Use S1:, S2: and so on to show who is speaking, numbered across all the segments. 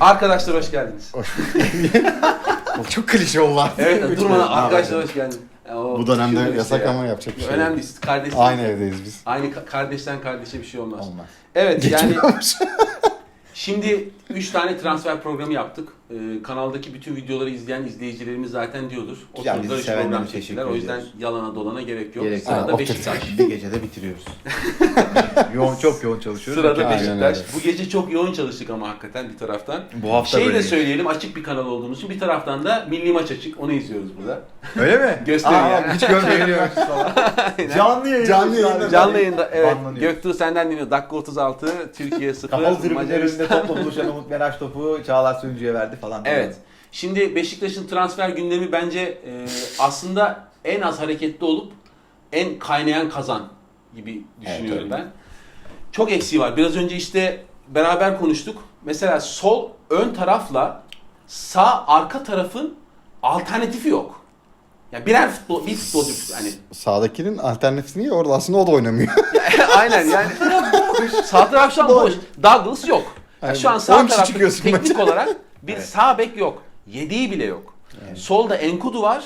S1: Arkadaşlar hoş geldiniz.
S2: Çok klişe oldu artık.
S1: Evet durmadan arkadaşlar hoş geldin. Ya, o
S2: Bu dönemde
S1: işte
S2: yasak
S1: ya.
S2: ama yapacak bir şey
S1: Önemli
S2: yok.
S1: değil. siz Kardeşler,
S2: Aynı evdeyiz biz.
S1: Aynı ka- kardeşten kardeşe bir şey olmaz.
S2: Olmaz.
S1: Evet yani
S2: Geçmiyormuş.
S1: şimdi 3 tane transfer programı yaptık. Ee, kanaldaki bütün videoları izleyen izleyicilerimiz zaten diyordur.
S3: Ya
S1: Oturdular
S3: bizi
S1: üç
S3: sevenlere
S1: program
S3: teşekkür
S1: çektiler. O yüzden
S3: ediyoruz.
S1: yalana dolana gerek yok.
S3: Gerek yok.
S1: Sırada
S2: Ha,
S1: Beşiktaş.
S3: Bir gecede bitiriyoruz. yoğun çok yoğun çalışıyoruz.
S1: Sırada
S2: Aynen
S1: Beşiktaş.
S2: öyle.
S1: Bu gece çok yoğun çalıştık ama hakikaten bir taraftan.
S3: Bu hafta
S1: Şey de
S3: böyle.
S1: söyleyelim açık bir kanal olduğumuz için bir taraftan da milli maç açık. Onu izliyoruz burada.
S3: Öyle mi?
S1: Gösterin
S3: Aa,
S1: yani.
S3: Hiç görmeyemiyoruz falan. Canlı yayın.
S2: Canlı yayında.
S1: Canlı yayında evet.
S3: Banlanıyor.
S1: Göktuğ senden dinliyor. Dakika 36. Türkiye 0.
S3: Kapalı tribünlerinde
S1: Macaristan.
S3: topla buluşan Umut Meraş topu Çağlar Söncü'ye verdi falan.
S1: Evet. Şimdi Beşiktaş'ın transfer gündemi bence e, aslında en az hareketli olup en kaynayan kazan gibi düşünüyorum
S2: Evet,
S1: ben. Çok eksiği var. Biraz önce işte beraber konuştuk. Mesela sol ön tarafla sağ arka tarafın alternatifi yok. Ya birer futbol, bir futbolcu hani
S2: Sağdakinin alternatifini ya orada aslında o da oynamıyor.
S1: aynen yani sağ taraf şu an boş. Douglas yok. Ya
S2: Aynen.
S1: şu an sağ
S2: On kişi
S1: tarafta
S2: çıkıyorsun
S1: teknik
S2: maça.
S1: olarak bir
S3: Evet.
S1: sağ bek yok. Yediği bile yok. Solda Enkudu var.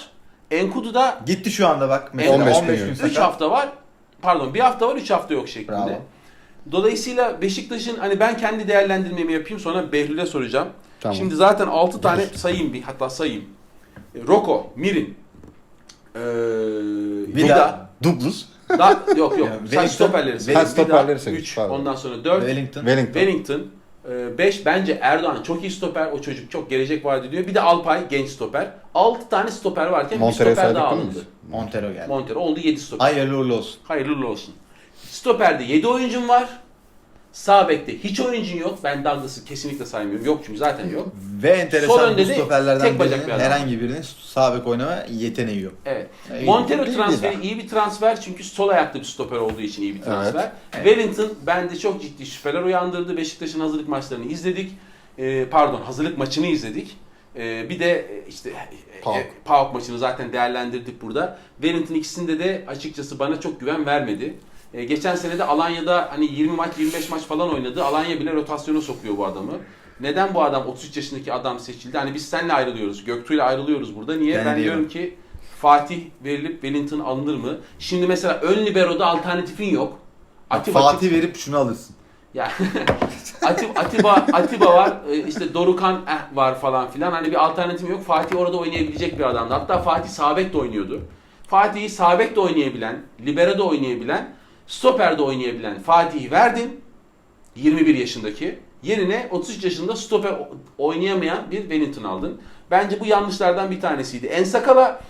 S1: Enkudu da
S3: Gitti şu anda bak. Mesela
S2: 15
S3: 15,
S2: gün.
S3: gün
S1: 3
S3: sakat.
S1: hafta var. Pardon bir hafta var 3 hafta yok şeklinde.
S3: Bravo.
S1: Dolayısıyla Beşiktaş'ın hani ben kendi değerlendirmemi yapayım sonra Behlül'e soracağım.
S2: Tamam.
S1: Şimdi zaten 6 tane sayayım bir hatta sayayım. E, Roko, Mirin, ee,
S3: Vida,
S2: Douglas.
S1: Da, yok yok.
S3: Ya,
S1: Sadece
S3: Wellington-
S1: stoperleri
S3: Ha,
S1: sayayım.
S2: stoperleri
S1: Vida,
S2: sayın,
S1: üç,
S2: pardon.
S1: Ondan sonra 4.
S3: Wellington.
S2: Wellington.
S1: Wellington. 5 bence Erdoğan çok iyi stoper. O çocuk çok gelecek vaat ediyor. Bir de Alpay genç stoper. 6 tane stoper varken bir
S2: Monterrey
S1: stoper daha alındı.
S2: mi?
S3: Montero geldi.
S1: Montero oldu 7 stoper.
S3: Hayırlı uğurlu olsun.
S1: Hayırlı uğurlu olsun. Stoperde 7 oyuncun var. Sağ bekte hiç oyuncun yok. Ben Douglas'ı kesinlikle saymıyorum. Yok çünkü zaten yok.
S3: Ve enteresan
S1: Sol önde
S3: bu
S1: de
S3: stoperlerden
S1: tek bacak
S3: birinin
S1: bir adam.
S3: herhangi birinin sağ bek oynama yeteneği yok.
S1: Evet.
S3: İyi.
S1: Montero
S2: iyi
S1: transferi iyi bir transfer çünkü sol ayaklı bir stoper olduğu için iyi bir transfer.
S3: Evet.
S1: Wellington bende çok ciddi şüpheler uyandırdı. Beşiktaş'ın hazırlık maçlarını izledik. Ee, pardon hazırlık maçını izledik. Ee, bir de e, işte e,
S2: PAOK.
S1: e, PAOK maçını zaten değerlendirdik burada. Wellington ikisinde de açıkçası bana çok güven vermedi. Ee, geçen sene de Alanya'da hani 20 maç 25 maç falan oynadı. Alanya bile rotasyona sokuyor bu adamı. Neden bu adam 33 yaşındaki adam seçildi? Hani biz seninle ayrılıyoruz. Göktuğ'la ayrılıyoruz burada. Niye?
S3: Ben
S1: Ben,
S3: diyorum.
S1: diyorum ki Fatih verilip Wellington alınır mı? Şimdi mesela ön libero'da alternatifin yok. Atiba
S3: Fatih verip şunu alırsın.
S1: ya Atiba, Atiba, Atiba var, e, işte Dorukan eh, var falan filan. Hani bir alternatif yok. Fatih orada oynayabilecek bir adamdı. Hatta Fatih sabek de oynuyordu. Fatih'i sabek de oynayabilen, libero da oynayabilen, stoper de oynayabilen Fatih'i verdin. 21 yaşındaki. Yerine 33 yaşında stoper oynayamayan bir Wellington aldın. Bence bu yanlışlardan bir tanesiydi. Ensakala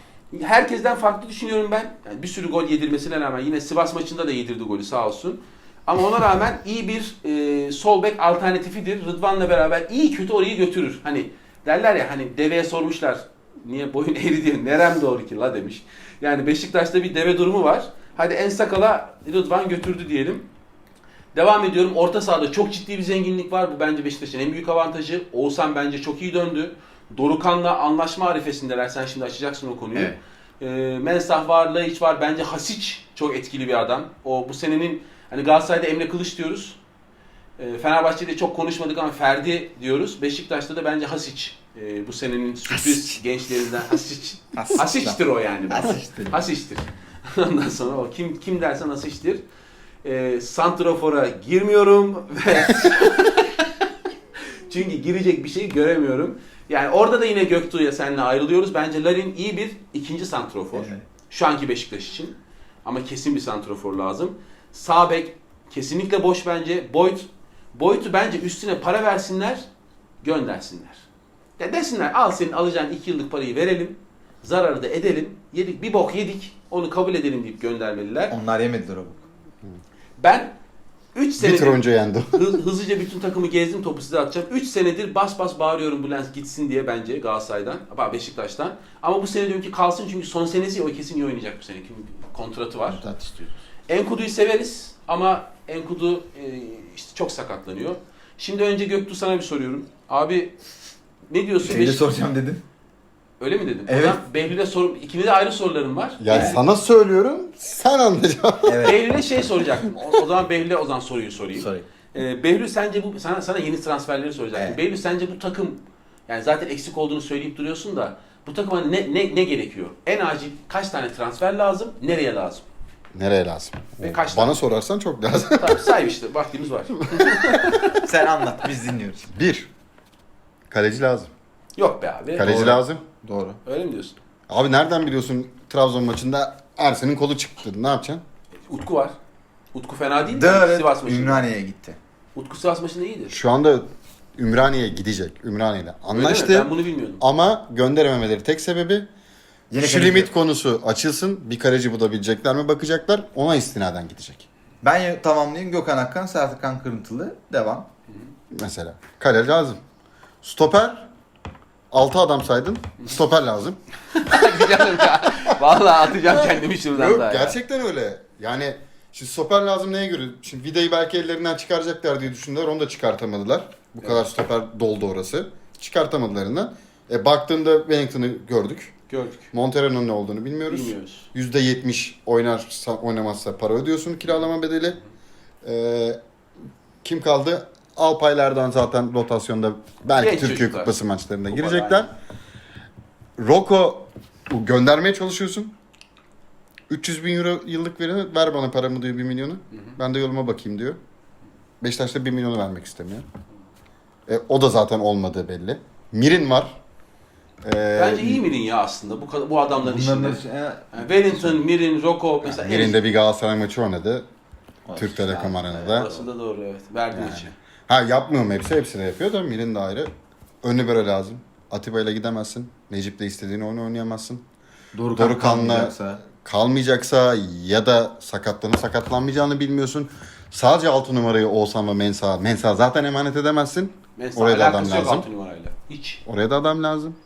S1: herkesten farklı düşünüyorum ben. Yani bir sürü gol yedirmesine rağmen yine Sivas maçında da yedirdi golü sağ olsun. Ama ona rağmen iyi bir e, sol bek alternatifidir. Rıdvan'la beraber iyi kötü orayı götürür. Hani derler ya hani deveye sormuşlar niye boyun eğri diyor. Nerem doğru ki la demiş. Yani Beşiktaş'ta bir deve durumu var. Hadi Ensakala Rıdvan götürdü diyelim. Devam ediyorum. Orta sahada çok ciddi bir zenginlik var. Bu bence Beşiktaş'ın en büyük avantajı. Oğuzhan bence çok iyi döndü. Dorukan'la anlaşma arifesindeler. Sen şimdi açacaksın o konuyu.
S3: Evet.
S1: Ee, Mensah var, Laiç var. Bence Hasic çok etkili bir adam. O bu senenin hani Galatasaray'da Emre Kılıç diyoruz. Ee, Fenerbahçe'de çok konuşmadık ama Ferdi diyoruz. Beşiktaş'ta da bence Hasic. Ee, bu senenin sürpriz
S3: Hasic.
S1: gençlerinden. Hasic. Hasic'tir o yani.
S3: Hasic'tir.
S1: Hasic'tir. Ondan sonra o kim kim dersen Hasic'tir. Ee, Santrafor'a girmiyorum ve çünkü girecek bir şey göremiyorum. Yani orada da yine Göktuğ'ya seninle ayrılıyoruz. Bence Larin iyi bir ikinci santrofor.
S3: Evet.
S1: Şu anki Beşiktaş için. Ama kesin bir santrofor lazım. Sağ bek kesinlikle boş bence. Boyd Boyd'u bence üstüne para versinler, göndersinler. Ya desinler al senin alacağın 2 yıllık parayı verelim. Zararı da edelim. Yedik bir bok yedik. Onu kabul edelim deyip göndermeliler.
S3: Onlar yemediler o boku.
S1: Ben 3
S2: Bir
S1: senedir
S2: önce yendi.
S1: hızlıca bütün takımı gezdim topu size atacağım. 3 senedir bas bas bağırıyorum bu lens gitsin diye bence Galatasaray'dan, ha, Beşiktaş'tan. Ama bu sene diyorum ki kalsın çünkü son senesi o kesin iyi oynayacak bu sene. Kontratı var.
S3: Mutat istiyoruz.
S1: Enkudu'yu severiz ama Enkudu e, işte çok sakatlanıyor. Şimdi önce Göktuğ sana bir soruyorum. Abi ne diyorsun?
S3: Şeyde
S1: Beş-
S3: soracağım dedim.
S1: Öyle mi dedim?
S3: Evet.
S1: O zaman Behlül'e sorum. İkine de ayrı sorularım var.
S2: Yani sana söylüyorum, sen anlayacaksın.
S3: Evet.
S1: Behlül'e şey soracaktım. O, o zaman Behlül'e o zaman soruyu sorayım.
S3: Sorry.
S1: Ee, Behlül sence bu sana sana yeni transferleri soracaktım.
S3: Evet.
S1: Behlül sence bu takım yani zaten eksik olduğunu söyleyip duruyorsun da bu takıma ne ne ne gerekiyor? En acil kaç tane transfer lazım? Nereye lazım?
S2: Nereye lazım?
S1: Ve kaç
S2: Bana
S1: tane?
S2: sorarsan çok lazım.
S1: Tamam say işte vaktimiz var.
S3: Sen anlat biz dinliyoruz.
S2: Bir. Kaleci lazım.
S1: Yok be abi.
S2: Kaleci
S3: Doğru.
S2: lazım.
S3: Doğru.
S1: Öyle mi diyorsun?
S2: Abi nereden biliyorsun Trabzon maçında Ersin'in kolu çıktı. Ne yapacaksın?
S1: Utku var. Utku fena değil mi? Sivas maçında.
S3: Ümraniye'ye gitti.
S1: Utku Sivas maçında iyiydi.
S2: Şu anda Ümraniye'ye gidecek. Ümraniye'yle
S1: Öyle mi?
S2: anlaştı.
S1: Ben bunu bilmiyordum.
S2: Ama gönderememeleri tek sebebi
S3: Yeni
S2: şu
S3: kaleci.
S2: limit konusu açılsın. Bir kaleci bulabilecekler mi bakacaklar. Ona istinaden gidecek.
S3: Ben ya- tamamlayayım. Gökhan Akkan, Serkan Kırıntılı. Devam.
S2: Mesela. Kale lazım. Stoper 6 adam saydın. Stoper lazım.
S1: Güzel ya. Vallahi atacağım kendimi şuradan
S2: Yok
S1: daha ya.
S2: gerçekten öyle. Yani şimdi stoper lazım neye göre? Şimdi Vida'yı belki ellerinden çıkaracaklar diye düşündüler. Onu da çıkartamadılar. Bu kadar stoper doldu orası. Çıkartamadılarından. E, baktığında Wellington'ı gördük.
S1: Gördük.
S2: Montero'nun ne olduğunu bilmiyoruz.
S1: Bilmiyoruz.
S2: %70 oynarsa oynamazsa para ödüyorsun kiralama bedeli. Ee, kim kaldı? Alpaylardan zaten rotasyonda belki
S1: Genç
S2: Türkiye
S1: çocuklar.
S2: Kupası maçlarında
S1: Kupada,
S2: girecekler. Roko göndermeye çalışıyorsun. 300 bin euro yıllık verin ver bana paramı diyor 1 milyonu. Ben de yoluma bakayım diyor. Beşiktaş'ta 1 milyonu vermek istemiyor. E, o da zaten olmadığı belli. Mirin var. Ee,
S1: Bence iyi Mirin ya aslında bu kadar- bu adamların içinde.
S3: hepsi- e,
S1: Yani Wellington, Mirin, Roko mesela.
S2: Mirin de bir Galatasaray maçı oynadı. Türk Telekom
S3: Yani,
S2: Arena'da.
S1: Orası da doğru evet. Verdiğin için.
S2: Ha yapmıyorum hepsi, hepsi de yapıyor da Mirin de ayrı. Önü böyle lazım. Atiba ile gidemezsin. Necip'le istediğin oyunu oynayamazsın.
S3: Dorukhan
S2: Dorukhan'la
S3: kalmayacaksa.
S2: kalmayacaksa ya da sakatlanıp sakatlanmayacağını bilmiyorsun. Sadece 6 numarayı Oğuzhan ve Mensa. Mensa zaten emanet edemezsin.
S1: Mesela
S2: Oraya da adam
S1: alakası yok
S2: lazım.
S1: altı numarayla. Hiç.
S2: Oraya da adam lazım.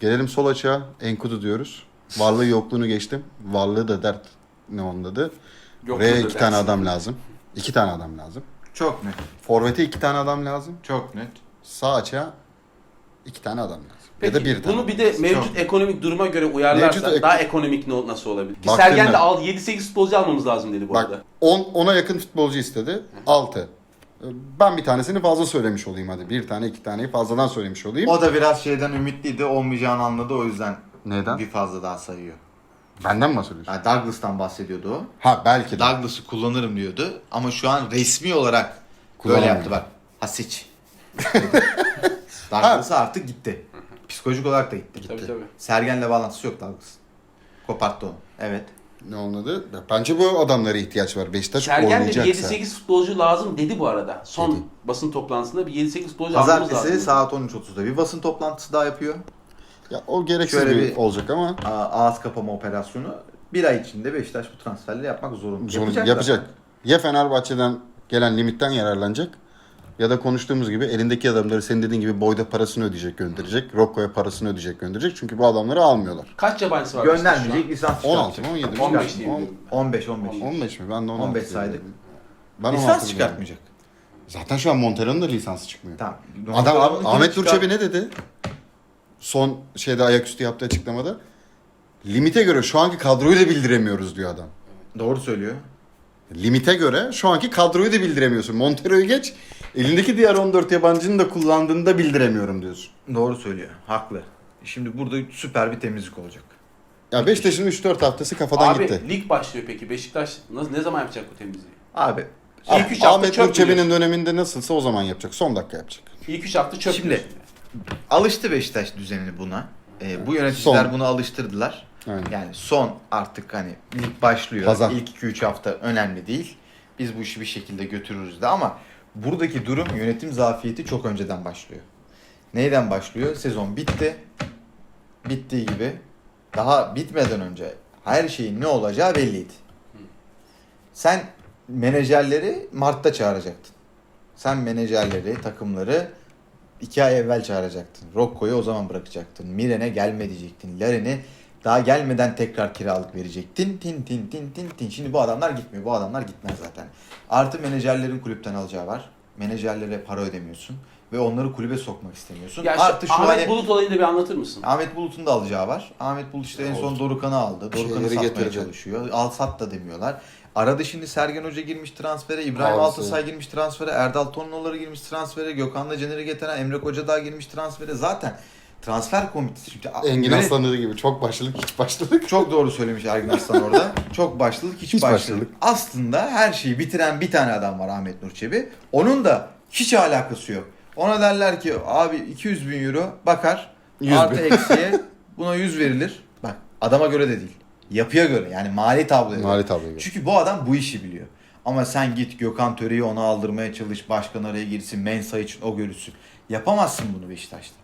S2: Gelelim sol açığa. Enkudu diyoruz. Varlığı yokluğunu geçtim. Varlığı da dert ne onun adı. Oraya
S1: burada
S2: iki tane
S1: dersin.
S2: adam lazım. İki tane adam lazım.
S3: Çok net.
S2: Forvet'e iki tane adam lazım.
S3: Çok net.
S2: Sağ açığa iki tane adam lazım.
S1: Peki
S2: ya da bir tane.
S1: bunu bir de mevcut
S3: Çok.
S1: ekonomik duruma göre uyarlarsa
S2: Mevcut ek-
S1: daha ekonomik ne, nasıl olabilir? Ki Sergen de al 7-8 futbolcu almamız lazım dedi bu
S2: Bak
S1: arada.
S2: 10 ona yakın futbolcu istedi. 6. Ben bir tanesini fazla söylemiş olayım hadi. Bir tane iki taneyi fazladan söylemiş olayım.
S3: O da biraz şeyden ümitliydi. Olmayacağını anladı. O yüzden
S2: Neden?
S3: bir fazla daha sayıyor.
S2: Benden mi bahsediyorsun?
S3: Yani Douglas'tan bahsediyordu o.
S2: Ha belki de.
S3: Douglas'ı kullanırım diyordu. Ama şu an resmi olarak böyle yaptı bak. Hasic. Douglas artık gitti. Psikolojik olarak da gitti.
S1: Tabii tabii.
S3: Sergen'le bağlantısı yok Douglas. Koparttı onu. Evet.
S2: Ne olmadı? Bence bu adamlara ihtiyaç var. Beşiktaş
S1: Sergen de bir
S2: oynayacaksa.
S1: 7-8 futbolcu lazım dedi bu arada. Son
S2: Dedi.
S1: basın toplantısında bir 7-8 futbolcu almamız
S3: Pazartesi
S1: lazım.
S3: saat 13.30'da bir basın toplantısı daha yapıyor.
S2: Ya o gereksiz
S3: Şöyle
S2: bir,
S3: bir-
S2: olacak ama
S3: Ağız kapama operasyonu. Bir ay içinde Beşiktaş bu transferleri yapmak zorunda.
S2: zorun
S3: Yapacak
S2: yapacak. Ya Fenerbahçe'den gelen limitten yararlanacak ya da konuştuğumuz gibi elindeki adamları senin dediğin gibi boyda parasını ödeyecek gönderecek. Rocco'ya parasını ödeyecek gönderecek. Çünkü bu adamları almıyorlar.
S1: Kaç yabancısı var?
S3: Göndermeyecek lisans
S2: 16 mı
S3: çıkartacak.
S2: 17 mi?
S1: 15 diye
S2: On-
S1: biliyorum.
S3: 15 15.
S2: 15 mi? Ben de 16
S3: 15
S2: diye
S3: saydık.
S2: Ben 16
S3: Lisans çıkartmayacak.
S2: Zaten şu an Montero'nun da lisansı çıkmıyor.
S3: Tamam.
S2: Adam Ahmet Nurçebi ne dedi? Son şeyde ayaküstü yaptığı açıklamada. Limite göre şu anki kadroyu da bildiremiyoruz diyor adam.
S3: Doğru söylüyor.
S2: Limite göre şu anki kadroyu da bildiremiyorsun. Montero'yu geç. Elindeki diğer 14 yabancının da kullandığını da bildiremiyorum diyorsun.
S3: Doğru söylüyor. Haklı. Şimdi burada süper bir temizlik olacak.
S2: Ya Beşiktaş'ın 3-4 haftası kafadan
S1: Abi
S2: gitti.
S1: lig başlıyor peki. Beşiktaş nasıl, ne zaman yapacak bu temizliği?
S3: Abi
S1: İlk üç hafta
S2: Ahmet
S1: çöp
S2: Nurçebi'nin
S1: biliyorsun.
S2: döneminde nasılsa o zaman yapacak. Son dakika yapacak.
S1: İlk 3 hafta çöp
S3: Şimdi-. Alıştı Beşiktaş düzenini buna. Ee, bu yöneticiler
S2: Son.
S3: bunu alıştırdılar.
S2: Aynen.
S3: Yani son artık hani lig başlıyor.
S2: Pazar.
S3: İlk 2-3 hafta önemli değil. Biz bu işi bir şekilde götürürüz de ama buradaki durum yönetim zafiyeti çok önceden başlıyor. Neyden başlıyor? Sezon bitti. Bittiği gibi daha bitmeden önce her şeyin ne olacağı belliydi. Sen menajerleri Mart'ta çağıracaktın. Sen menajerleri, takımları iki ay evvel çağıracaktın. Rocco'yu o zaman bırakacaktın. Miren'e gelme diyecektin. Larin'i daha gelmeden tekrar kiralık verecektin. Tin tin tin tin tin. Şimdi bu adamlar gitmiyor. Bu adamlar gitmez zaten. Artı menajerlerin kulüpten alacağı var. Menajerlere para ödemiyorsun. Ve onları kulübe sokmak istemiyorsun.
S1: Ya şu
S3: Artı şu
S1: Ahmet
S3: hani
S1: Bulut olayını da bir anlatır mısın?
S3: Ahmet Bulut'un da alacağı var. Ahmet Bulut işte en son Dorukan'ı aldı. Dorukan'ı satmaya
S2: getirdi.
S3: çalışıyor. Al sat da demiyorlar. Arada şimdi Sergen Hoca girmiş transfere, İbrahim
S2: Abi,
S3: Altısay girmiş transfere, Erdal Tonunoğulları girmiş transfere, Gökhan'la Caner'i getiren Emre Kocadağ girmiş transfere. Zaten transfer komitesi çünkü
S2: Engin
S3: yönet-
S2: Aslan dediği gibi çok başlılık hiç başlılık.
S3: çok doğru söylemiş Ergin Aslan orada. Çok başlılık, hiç,
S2: Hiç
S3: başlılık.
S2: başlılık.
S3: Aslında her şeyi bitiren bir tane adam var Ahmet Nur Çebi. Onun da hiç alakası yok. Ona derler ki abi 200 bin euro bakar.
S2: 100
S3: artı
S2: bin.
S3: eksiye buna 100 verilir. Bak adama göre de değil. Yapıya göre yani mali tabloya göre.
S2: Mali tabloya göre.
S3: Çünkü bu adam bu işi biliyor. Ama sen git Gökhan Töre'yi ona aldırmaya çalış. Başkan araya girsin. Mensa için o görülsün. Yapamazsın bunu Beşiktaş'ta.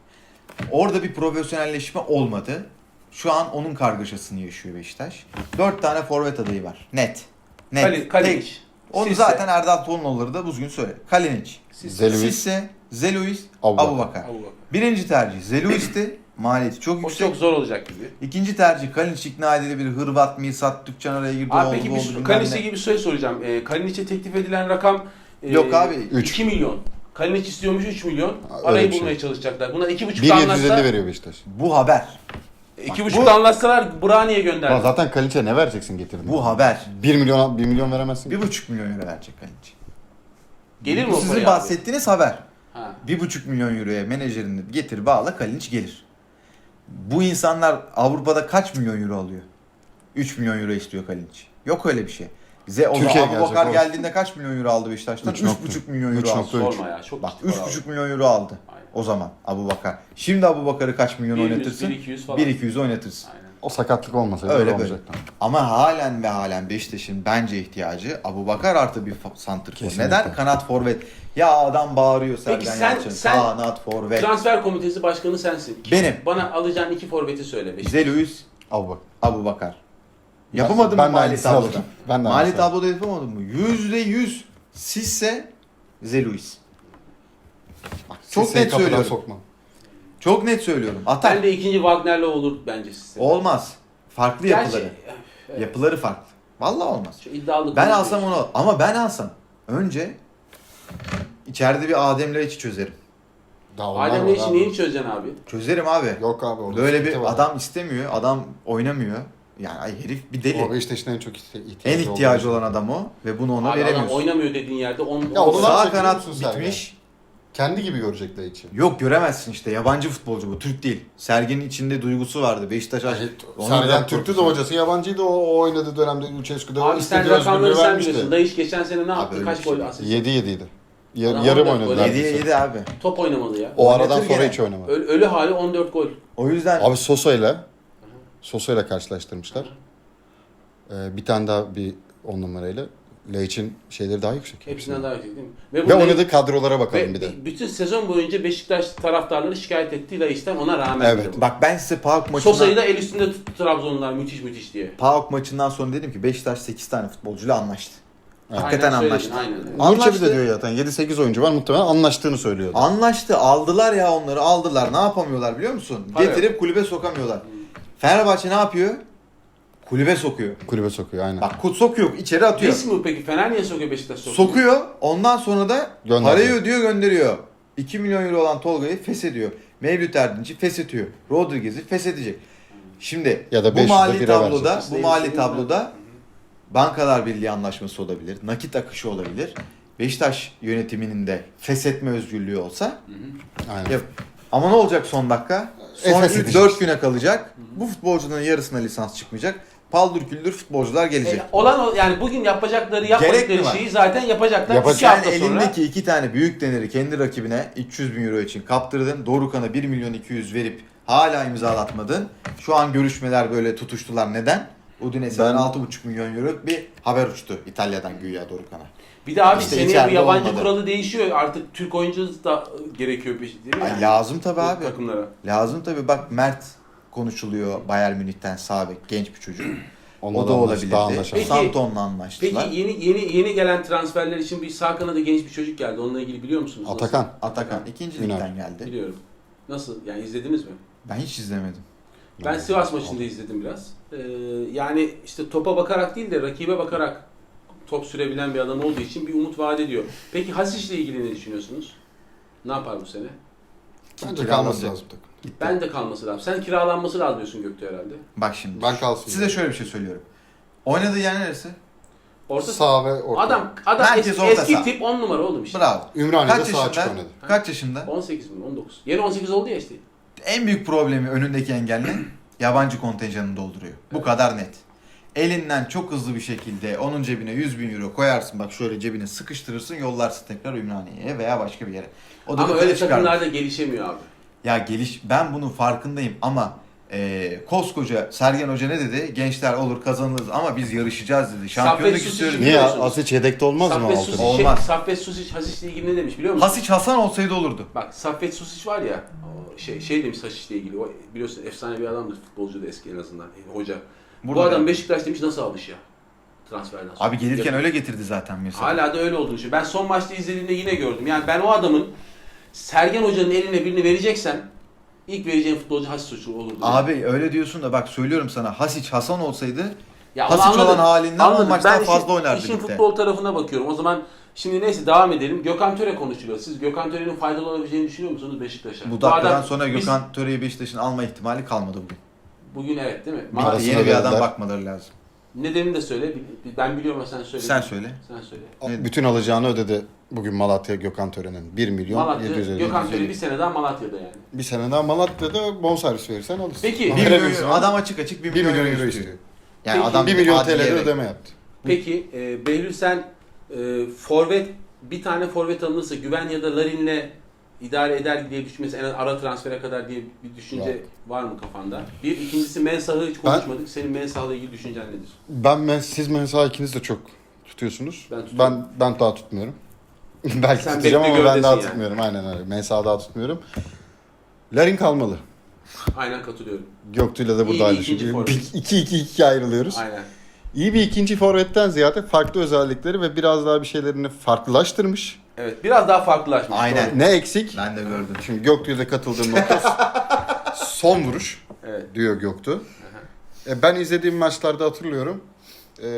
S3: Orada bir profesyonelleşme olmadı. Şu an onun kargaşasını yaşıyor Beşiktaş. Dört tane forvet adayı var. Net. Net.
S1: Kalinic.
S3: Onu
S1: Sisse.
S3: zaten Erdal Torunoğulları da bugün söyle. Kalinic.
S2: Zeluis,
S3: Sisse, Zeluis,
S2: Abubakar.
S3: Abubakar.
S1: Abubakar.
S3: Birinci tercih Zeluis'ti. Maliyeti çok
S1: O
S3: yüksek.
S1: çok zor olacak gibi.
S3: İkinci tercih Kalinic ikna edilebilir. Hırvat, Misat, Tükcan araya girdi.
S1: Abi
S3: oldu,
S1: peki
S3: oldu,
S1: bir
S3: bilmem ne.
S1: gibi bir şey soracağım. E, Kalinic'e teklif edilen rakam e,
S3: Yok abi,
S2: üç.
S1: 2 milyon. Kalinic istiyormuş 3 milyon.
S2: öyle
S1: Arayı
S2: bir şey.
S1: bulmaya çalışacaklar. Buna 2,5
S2: 1.750
S1: anlatsa
S2: veriyor Beşiktaş.
S3: Bu haber.
S1: 2,5
S3: Bu-
S1: anlatsalar Brani'ye
S2: Ulan
S1: gönderdi.
S2: zaten Kaliç'e ne vereceksin getirdin?
S3: Bu haber.
S2: 1 milyon 1 milyon veremezsin.
S3: Bir buçuk milyon euro verecek Kalinic.
S1: Gelir mi
S3: Bu
S1: o
S3: sizin
S1: paraya abi?
S3: bahsettiğiniz haber.
S1: Ha.
S3: Bir buçuk milyon euroya menajerini getir bağla Kalinic gelir. Bu insanlar Avrupa'da kaç milyon euro alıyor? 3 milyon euro istiyor Kalinic. Yok öyle bir şey. Bize o
S2: Türkiye'ye
S3: zaman Abubakar
S2: gelecek o.
S3: geldiğinde kaç milyon euro aldı Beşiktaş'tan?
S2: Üç nokta-
S3: 3,5 milyon
S2: üç
S3: euro aldı.
S1: Sorma ya. Çok
S3: Bak
S1: ciddi para
S3: 3,5 milyon euro aldı.
S1: Aynen.
S3: O zaman Abubakar. Şimdi Abubakar'ı kaç milyon
S1: 100,
S3: oynatırsın?
S1: 1-200 falan.
S3: 1-200 oynatırsın.
S1: Aynen.
S2: O sakatlık olmasaydı
S3: Öyle
S2: öyle olacaktı.
S3: Ama halen ve halen Beşiktaş'ın bence ihtiyacı Abubakar artı bir santrfor. Neden? Kanat forvet. Ya adam bağırıyor Sergen
S1: Peki sen-
S3: Yalçın.
S1: sen-
S3: Kanat forvet.
S1: Transfer komitesi başkanı sensin.
S3: Benim.
S1: Bana alacağın iki forveti söyle. Beşiktaş.
S3: Zeluis,
S2: Al bak.
S3: Abubakar. Yapamadın
S2: Ben
S3: mı mali tabloda?
S2: Ben de
S3: Mali tabloda yapamadın mı? Yüzde yüz. Sisse, Zeluis. Bak, çok net söylüyorum.
S2: sokma.
S3: Çok net söylüyorum. Atar.
S1: Ben de ikinci Wagner'le olur bence size.
S3: Olmaz. Farklı
S1: Gerçi,
S3: yapıları.
S1: evet.
S3: Yapıları farklı. Vallahi olmaz.
S1: Şu iddialı
S3: Ben alsam onu ama ben alsam önce içeride bir Adem Laiç'i çözerim.
S2: Var
S1: işi
S2: abi.
S1: neyi çözeceksin abi?
S3: Çözerim abi.
S2: Yok abi orada.
S3: Böyle bir
S2: var.
S3: adam istemiyor, adam oynamıyor. Yani ay herif bir deli.
S2: O Beşiktaş'ın en çok ihti- ihtiyacı
S3: En ihtiyacı olan adam o ve bunu ona
S1: Abi adam
S3: veremiyorsun.
S1: oynamıyor dediğin yerde on,
S2: Ya
S1: on-
S3: Sağ kanat bitmiş.
S2: Kendi gibi görecek Laiç'i.
S3: Yok göremezsin işte. Yabancı futbolcu bu. Türk değil. Sergen'in içinde duygusu vardı. Beşiktaş aç.
S2: Sergen Türk'tü de hocası yabancıydı o, o oynadığı dönemde Lucescu'da
S1: Abi sen rakamları sen biliyorsun. Dayış geçen sene ne yaptı?
S3: öyle
S1: Kaç
S3: bir şey
S1: gol asist?
S2: 7 7'ydi. Yar,
S1: Adam
S2: yarım oynadı.
S1: gol
S2: neredeyse.
S3: Yediye yedi abi.
S1: Top oynamadı ya.
S2: O aradan
S3: Oynatır
S2: sonra
S3: gene.
S2: hiç oynamadı.
S1: Öl- ölü hali 14 gol.
S3: O yüzden
S2: Abi Sosa'yla Sosa'yla karşılaştırmışlar. Ee, bir tane daha bir on numarayla. Laiç'in şeyleri daha yüksek.
S1: Hepsinden daha yüksek değil mi?
S2: Ve
S1: ne-
S2: oynadığı kadrolara bakalım
S1: ve
S2: bir de.
S1: bütün sezon boyunca Beşiktaş taraftarları şikayet ettiği Laiç'ten ona rağmen.
S2: Evet.
S3: bak ben size PAOK maçından
S1: Sosa'yı da el üstünde tuttu Trabzonlular müthiş müthiş diye.
S3: PAOK maçından sonra dedim ki Beşiktaş 8 tane futbolcuyla anlaştı.
S2: Evet.
S3: Hakikaten
S1: Aynen
S3: anlaştı.
S1: Aynen.
S2: Anlaştı. De diyor zaten 7-8 oyuncu var muhtemelen anlaştığını söylüyordu.
S3: Anlaştı. Aldılar ya onları. Aldılar. Ne yapamıyorlar biliyor musun?
S1: Para
S3: Getirip kulübe sokamıyorlar. Fenerbahçe ne yapıyor? Kulübe sokuyor.
S2: Kulübe sokuyor aynen.
S3: Bak kut sokuyor, içeri atıyor.
S1: Risk mi peki? Fener niye sokuyor Beşiktaş sokuyor?
S3: Sokuyor. Ondan sonra da
S2: Gönderiyor.
S3: parayı ödüyor gönderiyor. 2 milyon euro olan Tolga'yı feshediyor. Mevlüt Erdinç'i feshediyor. Rodriguez'i feshedecek. Şimdi
S2: Ya da
S3: bu
S2: 500'e
S3: mali
S2: bire
S3: tabloda,
S2: verecek.
S3: bu mali tabloda Bankalar Birliği anlaşması olabilir, nakit akışı olabilir. Beşiktaş yönetiminin de feshetme özgürlüğü olsa
S2: aynen.
S3: Yap. Ama ne olacak son dakika? Son
S2: Efes
S3: ilk
S2: edecek.
S3: 4 güne kalacak. Bu futbolcunun yarısına lisans çıkmayacak. Paldır küldür futbolcular gelecek.
S1: E, olan o yani bugün yapacakları
S3: Gerek mi
S1: yapmadıkları
S3: var?
S1: şeyi zaten yapacaklar.
S2: Yapacak.
S1: İki
S3: Sen
S1: hafta sonra.
S3: elindeki iki tane büyük deneri kendi rakibine 300 bin euro için kaptırdın. Dorukan'a 1 milyon 200 verip hala imzalatmadın. Şu an görüşmeler böyle tutuştular. Neden? Udinese'den
S2: Ben-
S3: 6,5 milyon euro bir haber uçtu İtalya'dan güya Dorukan'a.
S1: Bir de abi
S3: İşte
S1: seneye bu
S3: içeride
S1: yabancı
S3: olmadı.
S1: kuralı değişiyor. Artık Türk oyuncu da gerekiyor bir- değil mi?
S3: Ay, lazım tabii
S1: Bu
S3: abi.
S1: Takımlara.
S3: Lazım tabii. Bak Mert konuşuluyor Bayern Münih'ten sağ bek genç bir çocuk.
S2: Onunla
S3: o da olabilirdi. Santon'la anlaştılar.
S1: Peki yeni yeni yeni gelen transferler için bir sağ kanada genç bir çocuk geldi. Onunla ilgili biliyor musunuz? Nasıl?
S2: Atakan.
S3: Atakan ikinci
S2: Ünal.
S3: ligden geldi.
S1: Biliyorum. Nasıl? Yani izlediniz mi?
S3: Ben hiç izlemedim.
S1: Ben Sivas maçında izledim biraz. Ee, yani işte topa bakarak değil de rakibe bakarak top sürebilen bir adam olduğu için bir umut vaat ediyor. Peki Hasiş'le ilgili ne düşünüyorsunuz? Ne yapar bu sene?
S2: Bence kalması lazım takım.
S1: Ben de kalması lazım. Sen kiralanması lazım diyorsun Göktuğ herhalde.
S3: Bak şimdi.
S2: Ben kalsın.
S3: Size şöyle bir şey söylüyorum. Oynadığı yer neresi?
S1: Orta
S2: Sağ ve orta.
S1: Adam adam
S3: Herkes
S1: eski,
S3: orta
S1: eski
S3: saha.
S1: tip 10 numara oğlum işte.
S3: Bravo.
S2: Ümraniye'de
S3: Kaç
S2: sağ açık
S3: yaşında?
S2: oynadı.
S3: Kaç yaşında?
S1: 18 mi 19. Yeni 18 oldu ya işte.
S3: En büyük problemi önündeki engel ne? Yabancı kontenjanını dolduruyor. Bu kadar net. Elinden çok hızlı bir şekilde onun cebine 100 bin euro koyarsın. Bak şöyle cebine sıkıştırırsın yollarsın tekrar Ümraniye'ye veya başka bir yere. O
S1: Ama
S3: bir
S1: öyle
S3: çıkar.
S1: takımlarda gelişemiyor abi.
S3: Ya geliş ben bunun farkındayım ama e, koskoca Sergen Hoca ne dedi? Gençler olur kazanırız ama biz yarışacağız dedi. Şampiyonluk
S1: Saffet
S3: istiyoruz.
S2: Niye. Asiç yedekte olmaz mı
S1: Saffet
S2: altı?
S1: Susic,
S3: Olmaz.
S1: şey, Saffet Susic Hasic'le ilgili ne demiş biliyor musun?
S3: Hasic Hasan olsaydı olurdu.
S1: Bak Saffet Susic var ya o şey şey demiş Hasic'le ilgili. O biliyorsun efsane bir adamdır futbolcu da eski en azından e, hoca.
S3: Burada
S1: Bu adam
S3: da-
S1: Beşiktaş demiş nasıl almış ya? Transferden sonra.
S3: Abi gelirken öyle getirdi zaten mesela.
S1: Hala da öyle olduğunu düşünüyorum. Ben son maçta izlediğimde yine gördüm. Yani ben o adamın Sergen Hoca'nın eline birini vereceksen ilk vereceğim futbolcu Hasic olurdu.
S3: Abi öyle diyorsun da bak söylüyorum sana Hasic Hasan olsaydı
S1: Ya
S3: Hasic
S1: anladım.
S3: olan halinden
S1: Anladım.
S3: on maçtan
S1: Ben
S3: fazla
S1: işin,
S3: oynardı
S1: işin
S3: ligde.
S1: futbol tarafına bakıyorum. O zaman şimdi neyse devam edelim. Gökhan Töre konuşuluyor. Siz Gökhan Töre'nin faydalı olabileceğini düşünüyor musunuz Beşiktaş'a?
S3: Bu dakikadan
S1: adam-
S3: sonra
S1: biz-
S3: Gökhan Töre'yi Beşiktaş'ın alma ihtimali kalmadı bugün.
S1: Bugün evet değil mi?
S2: Parasını
S3: yeni bir adam bakmaları lazım.
S1: Nedenini de söyle. Ben biliyorum ama sen söyle.
S3: Sen söyle.
S1: Sen söyle.
S3: Ne-
S2: Bütün alacağını ödedi bugün Malatya Gökhan Tören'in. 1 milyon
S1: Malatya,
S2: 750
S1: Gökhan Töre bir
S2: 750.
S1: sene daha Malatya'da yani.
S2: Bir sene daha Malatya'da bonservis verirsen alırsın.
S1: Peki,
S2: Ama
S3: Bir
S2: veremiyorsun
S3: milyon,
S2: ama
S3: adam açık açık 1
S2: 1
S3: milyon,
S2: milyon
S3: euro istiyor. Yani
S1: Peki,
S3: adam
S2: 1 milyon
S3: adliyeye
S2: TL
S3: de-
S2: ödeme yaptı.
S1: Peki e, Behlül sen e, forvet bir tane forvet alınırsa Güven ya da Larin'le idare eder diye düşünmesi en az ara transfere kadar diye bir düşünce
S2: Yok.
S1: var mı kafanda? Bir ikincisi Mensah'ı hiç
S2: Ben-
S1: konuşmadık. Senin Mensah'la ilgili düşüncen nedir?
S2: Ben men, siz mesela ikiniz de çok tutuyorsunuz.
S1: Ben tutuyorum.
S2: Ben ben daha tutmuyorum. Belki
S1: Sen
S2: tutacağım ama ben daha
S1: yani.
S2: tutmuyorum. Aynen öyle. Mensa daha tutmuyorum. Larin kalmalı.
S1: Aynen katılıyorum.
S2: Göktuğ'la da burada aynı
S1: forvet.
S2: 2-2-2 ayrılıyoruz.
S1: Aynen.
S2: İyi bir ikinci forvetten ziyade farklı özellikleri ve biraz daha bir şeylerini farklılaştırmış.
S1: Evet biraz daha farklılaşmış.
S3: Aynen.
S1: Doğru.
S2: Ne eksik?
S3: Ben de gördüm.
S2: Şimdi Göktuğ'da katıldığım nokta son vuruş
S1: Evet.
S2: diyor Göktuğ. E, ben izlediğim maçlarda hatırlıyorum. E,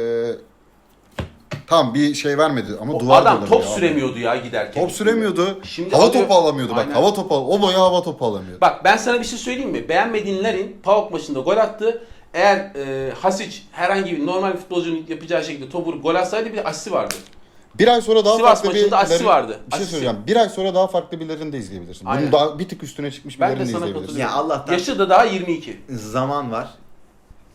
S2: tam bir şey vermedi ama
S1: O
S2: duvar
S1: adam top
S2: ya.
S1: süremiyordu ya giderken.
S2: Top süremiyordu.
S1: Şimdi
S2: hava
S1: alıyor-
S2: topu alamıyordu bak.
S1: Aynen.
S2: Hava topu o boya hava topu alamıyordu.
S1: Bak ben sana bir şey söyleyeyim mi? Beğenmediğin Larin PAOK maçında gol attı. Eğer e, Hasic herhangi bir normal bir futbolcunun yapacağı şekilde topu vurup gol atsaydı bir de asisti vardı.
S2: Bir ay sonra daha
S1: Sivas
S2: farklı bir
S1: maçında vardı.
S2: Bir şey
S1: Asisi.
S2: söyleyeceğim. Bir ay sonra daha farklı birilerini de izleyebilirsin.
S1: Aynen.
S2: Bunun daha bir tık üstüne çıkmış
S1: Ben de
S2: birilerini de
S1: sana
S2: izleyebilirsin.
S1: katılıyorum.
S3: Ya Allah'tan
S1: Yaşı da daha 22.
S3: zaman var.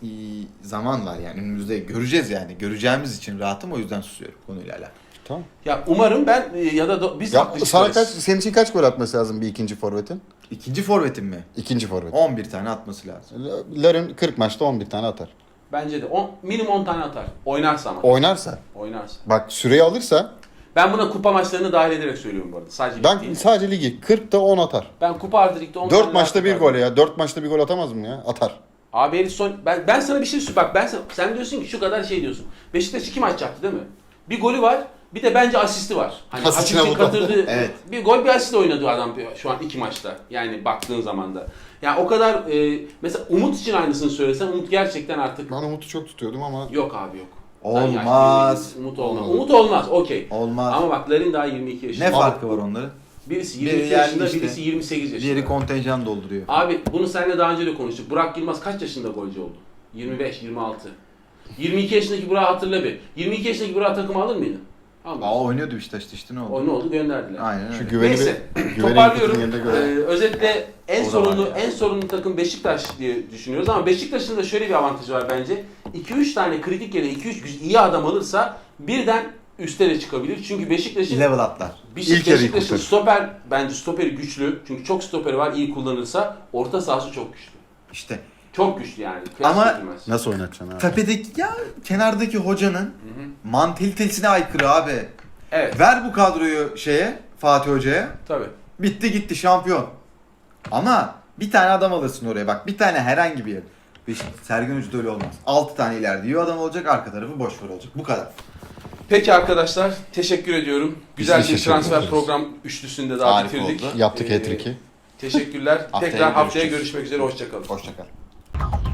S3: İyi, zaman var yani önümüzde göreceğiz yani. Göreceğimiz için rahatım o yüzden susuyorum konuyla alakalı.
S2: Tamam.
S1: Ya umarım ben e, ya da do- biz
S2: Ya
S1: haklı
S2: sana
S1: çıkarız.
S2: kaç, senin için kaç gol atması lazım bir ikinci forvetin?
S3: İkinci forvetim mi?
S2: İkinci forvet.
S3: 11 tane atması lazım.
S2: Larin 40 maçta 11 tane atar.
S1: Bence de on, minimum 10 tane atar. Oynarsa ama.
S2: Oynarsa,
S1: Oynarsa.
S2: bak süreyi alırsa
S1: Ben buna kupa maçlarını dahil ederek söylüyorum bu arada. Sadece
S2: ben
S1: değil.
S2: sadece ligi 40'ta 10 atar.
S1: Ben kupa artı ligde 10
S2: 4
S1: tane
S2: maçta bir gol ya. 4 maçta bir gol atamaz mı ya? Atar.
S1: Abi herif son ben ben sana bir şey söyleyeyim. Bak ben sana, sen diyorsun ki şu kadar şey diyorsun. Beşiktaş iki maç yaptı değil mi? Bir golü var. Bir de bence asisti var. Hani
S2: Asistine
S1: asistin
S2: vurdu.
S1: katırdığı
S3: Evet.
S1: bir gol bir asist oynadı adam şu an iki maçta. Yani baktığın zaman da. Yani o kadar e, mesela Umut için aynısını söylesen Umut gerçekten artık
S2: Ben Umut'u çok tutuyordum ama
S1: yok abi yok. Sen
S3: Olmaz.
S1: yaşlı değilsin, Umut olmaz.
S2: Olmaz.
S1: Umut olmaz. Okey.
S3: Olmaz.
S1: Ama bak Larin daha 22 yaşında.
S3: ne farkı var onların?
S1: Birisi
S3: Biri
S1: 22
S3: yerli
S1: yaşında,
S3: işte.
S1: birisi 28 yaşında.
S3: Diğeri kontenjan dolduruyor.
S1: Abi bunu seninle daha önce de konuştuk. Burak Yılmaz kaç yaşında golcü oldu? 25, 26. 22 yaşındaki Burak'ı hatırla bir. 22 yaşındaki Burak takımı alır mıydın? Almaz.
S3: Aa oynuyordu Beşiktaş'ta işte ne oldu?
S1: O ne oldu gönderdiler.
S3: Aynen
S2: şu güveni
S1: Neyse,
S2: bir güveni
S1: Toparlıyorum. Ee,
S2: göre.
S1: özetle en
S3: O
S1: sorunlu
S3: ya.
S1: en sorunlu takım Beşiktaş diye düşünüyoruz ama Beşiktaş'ın da şöyle bir avantajı var bence. 2-3 tane kritik yere 2-3 güz- iyi adam alırsa birden üste de çıkabilir. Çünkü Beşiktaş'ın
S3: Level atlar.
S1: Beşik-
S2: İlk yarıyı
S1: Beşiktaş'ın
S2: kurtarır.
S1: stoper bence stoperi güçlü. Çünkü çok stoperi var iyi kullanırsa orta sahası çok güçlü.
S3: İşte
S1: Çok güçlü yani. kıyas
S3: Ama-
S1: getirmez.
S2: Nasıl oynatacaksın abi?
S3: tepedeki ya kenardaki hocanın mantalitesine aykırı abi.
S1: Evet
S3: Ver bu kadroyu şeye Fatih Hoca'ya.
S1: tabii.
S3: Bitti gitti şampiyon. Ama bir tane adam alırsın oraya bak. Bir tane herhangi bir yer. Beşik, Sergen Hoca da öyle olmaz. 6 tane ileride iyi adam olacak, arka tarafı boş ver olacak. Bu kadar.
S1: Peki arkadaşlar teşekkür ediyorum. Güzel bir
S2: teşekkür
S1: transfer
S2: ederiz.
S1: program üçlüsünde daha
S3: Harika
S1: bitirdik.
S3: oldu.
S2: Yaptık
S1: Ee,
S2: hat-trick'i.
S1: Teşekkürler.
S3: Haftaya
S1: Tekrar haftaya görüşmek üzere. Hoşçakalın.
S3: Hoşçakal. Oh.